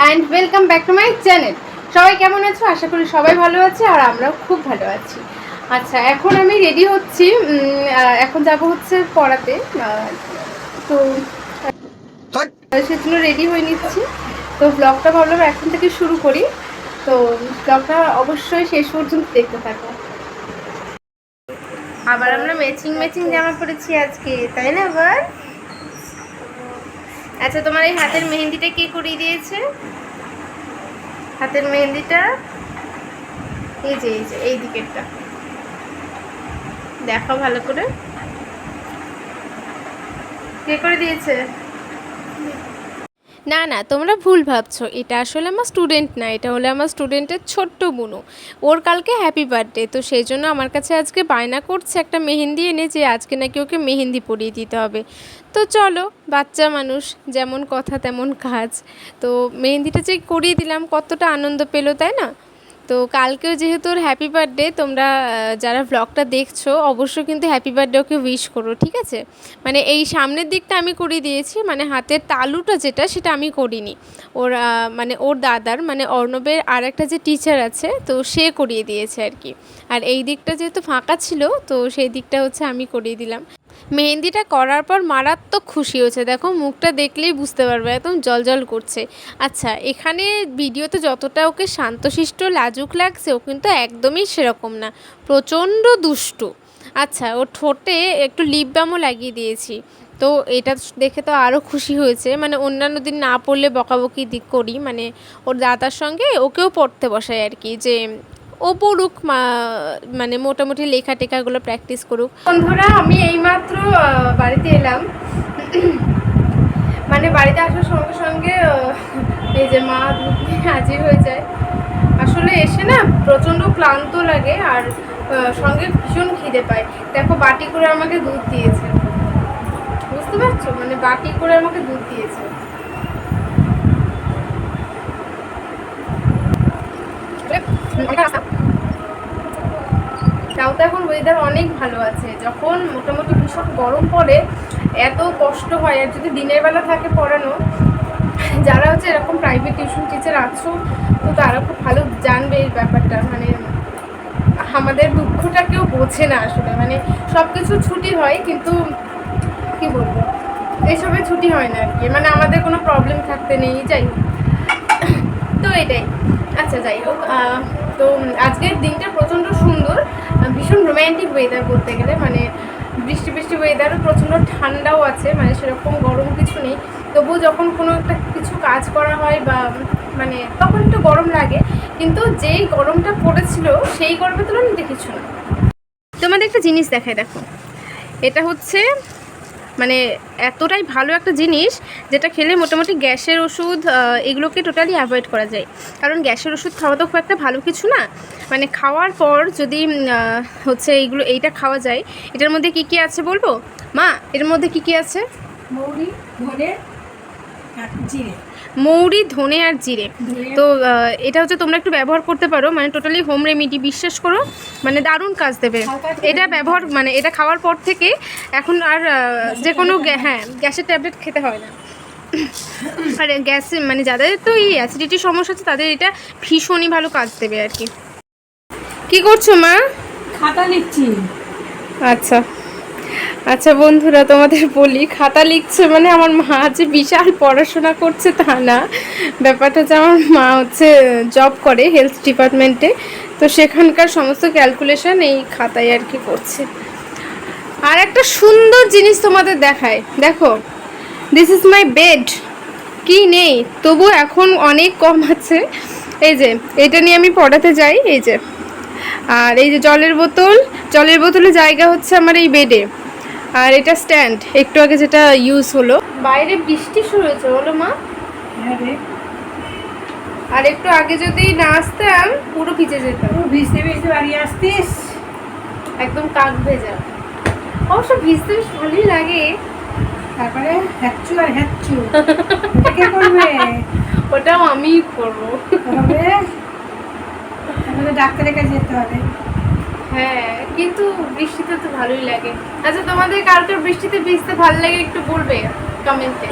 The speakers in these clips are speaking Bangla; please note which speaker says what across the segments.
Speaker 1: And welcome back to my channel সবাই কেমন আছো? আশা করি সবাই ভালো আছে আর আমরাও খুব ভালো আছি। আচ্ছা এখন আমি রেডি হচ্ছি। এখন যাব হচ্ছে পড়াতে। তো সেজন্য রেডি হয়ে নিচ্ছি। তো ব্লগটা ভাবলাম এখন থেকে শুরু করি। তো ব্লগটা অবশ্যই শেষ পর্যন্ত দেখতে থাকো। আবার আমরা ম্যাচিং ম্যাচিং জামা পরেছি আজকে তাই না আবার? আচ্ছা তোমার এই হাতের মেহেন্দিটা কে করিয়ে দিয়েছে? হাতের মেহেন্দিটা? এই যে এই যে, এই দিকেরটা। দেখো ভালো করে। কে করে দিয়েছে?
Speaker 2: না না, তোমরা ভুল ভাবছ। এটা আসলে আমার স্টুডেন্ট না, এটা হলো আমার স্টুডেন্টের ছোট্ট বুনু। ওর কালকে হ্যাপি বার্থডে তো সেই জন্য আমার কাছে আজকে বায়না করছে একটা মেহেন্দি এনে যে আজকে নাকি ওকে মেহেন্দি পরিয়ে দিতে হবে। তো চলো, বাচ্চা মানুষ, যেমন কথা তেমন কাজ। তো মেহেন্দিটা যে করিয়ে দিলাম, কতটা আনন্দ পেল, তাই না? তো কালকেও যেহেতু ওর হ্যাপি বার্থডে তোমরা যারা ব্লগটা দেখছ, অবশ্যই কিন্তু হ্যাপি বার্থডে ওকে উইশ করো, ঠিক আছে? মানে এই সামনের দিকটা আমি করিয়ে দিয়েছি মানে হাতের তালুটা যেটা, সেটা আমি করিনি। ওর মানে ওর দাদার মানে অর্ণবের আর একটা যে টিচার আছে, তো সে করিয়ে দিয়েছে আর কি। আর এই দিকটা যেহেতু ফাঁকা ছিল, তো সেই দিকটা হচ্ছে আমি করিয়ে দিলাম। মেহেন্দিটা করার পর মারাত্মক খুশি হয়েছে। দেখো, মুখটা দেখলেই বুঝতে পারবে, একদম জলজল করছে। আচ্ছা এখানে ভিডিওতে যতটা ওকে শান্তশিষ্ট লাজুক লাগছে, ও কিন্তু একদমই সেরকম না। প্রচণ্ড দুষ্টু। আচ্ছা ওর ঠোঁটে একটু লিপ বামও লাগিয়ে দিয়েছি। তো এটা দেখে তো আরও খুশি হয়েছে। মানে অন্যান্য দিন না পড়লে বকাবকি দিক করি। মানে ওর দাদার সঙ্গে ওকেও পড়তে বসাই আর কি, যে ও পড়ুক মানে মোটামুটি লেখা টেখাগুলো প্র্যাকটিস করুক।
Speaker 1: বন্ধুরা, আমি এইমাত্র বাড়িতে এলাম। মানে বাড়িতে আসার সঙ্গে সঙ্গে এই যে মা দুধ হাজির হয়ে যায়। আসলে এসে না প্রচণ্ড ক্লান্ত লাগে আর সঙ্গে ভীষণ খিদে পায়। দেখো, বাটি করে আমাকে দুধ দিয়েছে। বুঝতে পারছ? মানে বাটি করে আমাকে দুধ দিয়েছে তাও তো এখন ওয়েদার অনেক ভালো আছে। যখন মোটামুটি ভীষণ গরম পড়ে, এত কষ্ট হয়, আর যদি দিনের বেলা থাকে পড়ানো, যারা হচ্ছে এরকম প্রাইভেট টিউশন টিচার আছো, তো তারা খুব ভালো জানবে এই ব্যাপারটা। মানে আমাদের দুঃখটা কেউ বোঝে না আসলে। মানে সব কিছু ছুটি হয়, কিন্তু কি বলব? এইসবে ছুটি হয় না আর কি। মানে আমাদের কোনো প্রবলেম থাকতে নেই, যাই তো এটাই। আচ্ছা যাই হোক তো আজকের দিনটা প্রচণ্ড সুন্দর ভীষণ রোম্যান্টিক ওয়েদার বলতে গেলে মানে বৃষ্টি বৃষ্টি ওয়েদারও প্রচণ্ড ঠান্ডাও আছে মানে সেরকম গরম কিছু নেই। তবুও যখন কোনো একটা কিছু কাজ করা হয় বা মানে তখন একটু গরম লাগে, কিন্তু যেই গরমটা পড়েছিল, সেই গরমের তুলনায় কিছু না। তোমাদের একটা জিনিস দেখায় দেখো। এটা হচ্ছে মানে এতটাই ভালো একটা জিনিস যেটা খেলে মোটামুটি গ্যাসের ওষুধ এগুলোকে টোটালি অ্যাভয়েড করা যায়। কারণ গ্যাসের ওষুধ খাওয়া তো খুব একটা ভালো কিছু না। মানে খাওয়ার পর যদি হচ্ছে এইগুলো, এইটা খাওয়া যায়, এটার মধ্যে কি কি আছে বলব? মা, এর মধ্যে কি কি আছে?
Speaker 3: মৌরি, ধনে জিরে।
Speaker 1: মৌরি ধনে আর জিরে। তো এটা হচ্ছে তোমরা একটু ব্যবহার করতে পারো। মানে টোটালি হোম রেমিডি বিশ্বাস করো? মানে দারুণ কাজ দেবে। এটা ব্যবহার মানে এটা খাওয়ার পর থেকে এখন আর যে কোনো হ্যাঁ গ্যাসের ট্যাবলেট খেতে হয় না। আর গ্যাস মানে যাদের তো এই অ্যাসিডিটির সমস্যা আছে তাদের এটা ভীষণই ভালো কাজ দেবে আর কি। কি করছ মা?
Speaker 3: খাতা লিখছি
Speaker 1: আচ্ছা। আচ্ছা বন্ধুরা, তোমাদের বলি, খাতা লিখছে মানে আমার মা যে বিশাল পড়াশোনা করছে তা না। ব্যাপারটা হচ্ছে আমার মা হচ্ছে জব করে হেলথ ডিপার্টমেন্টে তো সেখানকার সমস্ত ক্যালকুলেশন এই খাতায় আর কি করছে। আর একটা সুন্দর জিনিস তোমাদের দেখায়। দেখো দিস ইজ মাই বেড কি নেই? তবু এখন অনেক কম আছে। এই যে, এটা নিয়ে আমি পড়াতে যাই, এই যে আর এই যে জলের বোতল জলের বোতলের জায়গা হচ্ছে আমার এই বেডে আর এটা স্ট্যান্ড একটু আগে যেটা ইউজ হলো। বাইরে বৃষ্টি শুরু হয়েছে বলো মা।
Speaker 3: হ্যাঁ
Speaker 1: আর একটু আগে যদি না আসতাম পুরো ভিজে যেতাম।
Speaker 3: ভিজতে ভিজতে বাড়ি আসতিস।
Speaker 1: একদম কাক ভেজা। অবশ্য ভিজতে বেশ ভালোই লাগে।
Speaker 3: তারপরে হ্যাচ্ছু আর কে করবে?
Speaker 1: ওটাও আমিই করব।
Speaker 3: আমাদের ডাক্তারের কাছে যেতে হবে।
Speaker 1: হ্যাঁ কিন্তু বৃষ্টিতে তো ভালোই লাগে। আচ্ছা তোমাদের কার বৃষ্টিতে ভিজতে ভালো লাগে একটু বলবে কমেন্টে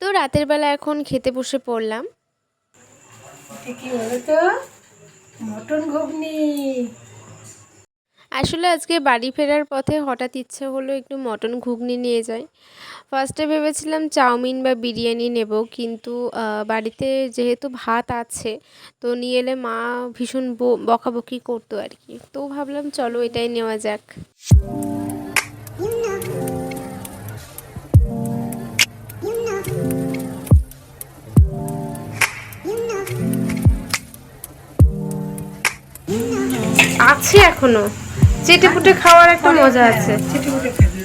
Speaker 2: তো
Speaker 1: তো রাতের বেলা এখন খেতে বসে পড়লাম।
Speaker 3: কি বলো তো মটন ঘুগনি।
Speaker 1: আসলে আজকে বাড়ি ফেরার পথে হঠাৎ ইচ্ছে হলো একটু মটন ঘুগনি নিয়ে যাই। ফার্স্টে ভেবেছিলাম চাউমিন বা বিরিয়ানি নেব, কিন্তু বাড়িতে যেহেতু ভাত আছে, তো নিয়ে এলে মা ভীষণ বকাবকি করতো আর কি তো ভাবলাম চলো এটাই নেওয়া যাক।
Speaker 4: আছে এখনও। চেটে পুটে খাওয়ার একটা মজা আছে।
Speaker 3: চেটে পুটে খাবি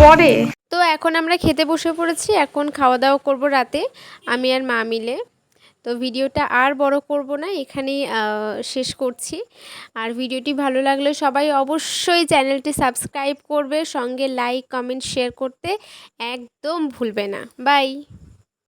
Speaker 4: পরে?
Speaker 1: তো এখন আমরা খেতে বসে পড়েছি এখন খাওয়া দাওয়া করব রাতে আমি আর মা মিলে। তো ভিডিওটা আর বড় করব না এখানেই শেষ করছি। আর ভিডিওটি ভালো লাগলে সবাই অবশ্যই চ্যানেলটি সাবস্ক্রাইব করবে সঙ্গে লাইক কমেন্ট শেয়ার করতে একদম ভুলবে না। বাই।